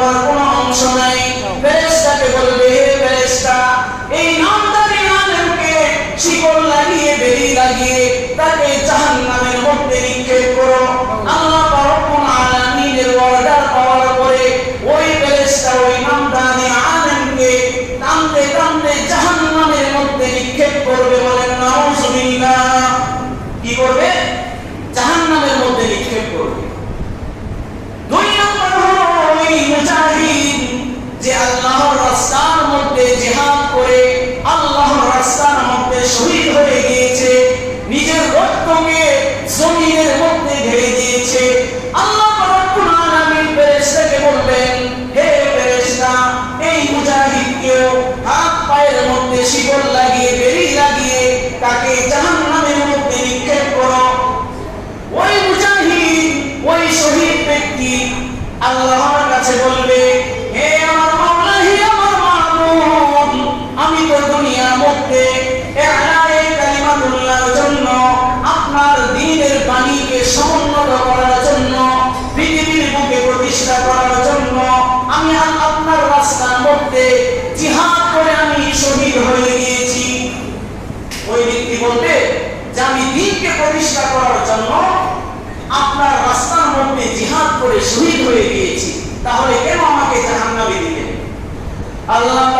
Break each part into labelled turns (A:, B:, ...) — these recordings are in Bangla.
A: Lord. শহীদ হয়ে গিয়েছি তাহলে কেন আমাকে জাহান্নামে দিলেন আল্লাহ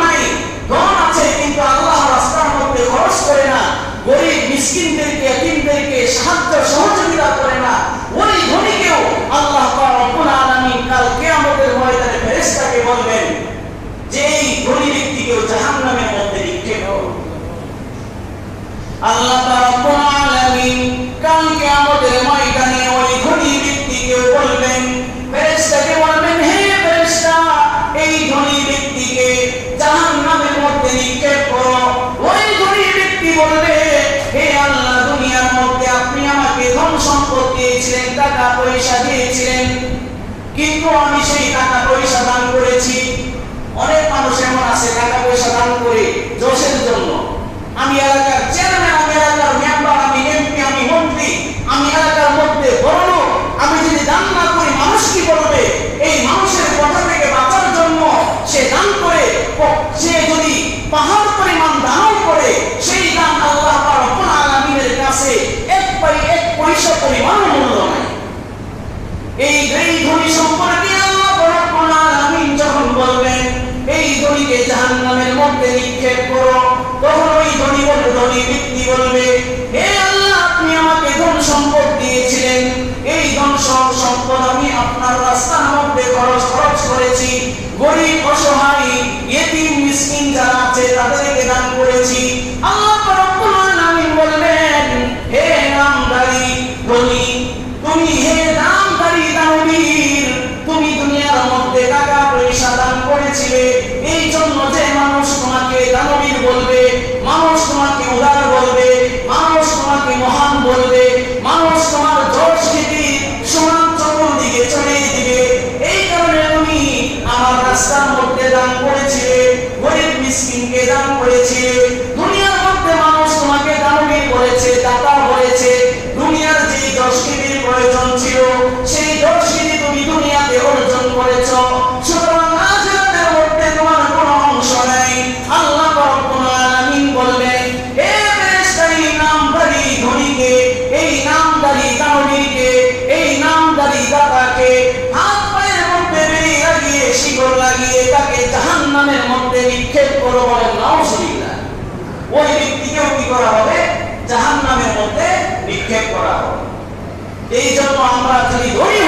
A: আল্লাহ তারাব্বুল আলামিন ময়দানে ওই ধনী ব্যক্তিকে বলবেন, ফেরেশতাকে বলবেন, হে ফেরেশতা, এই ধনী ব্যক্তিকে জাহান্নামের মধ্যে নিক্ষেপ করো। ওই ধনী ব্যক্তি বলবে, হে আল্লাহ, দুনিয়ার মধ্যে আপনি আমাকে ধন সম্পদ দিয়েছিলেন, টাকা পয়সা দিয়েছিলেন, কিন্তু আমি সেই টাকা পয়সা দান করেছি। অনেক মানুষ এমন আছে, টাকা পয়সা দান করে জোশের জন্য। আমি আর জাহান্নামের মধ্যে নিক্ষেপ করো তখন ওই ধনী বলবে, ধনী ব্যক্তি বলবে, হে আল্লাহ, আপনি আমাকে ধন সম্পদ দিয়েছিলেন। এই ধন সম্পদ আমি আপনার রাস্তার মধ্যে খরচ খরচ করেছি। গরিব, অসহায় এটি মিসকিন যারা আছে, তাদেরকে দান করেছি। সিংকে দান করেছে। এই জন্য আমরা যদি ধনী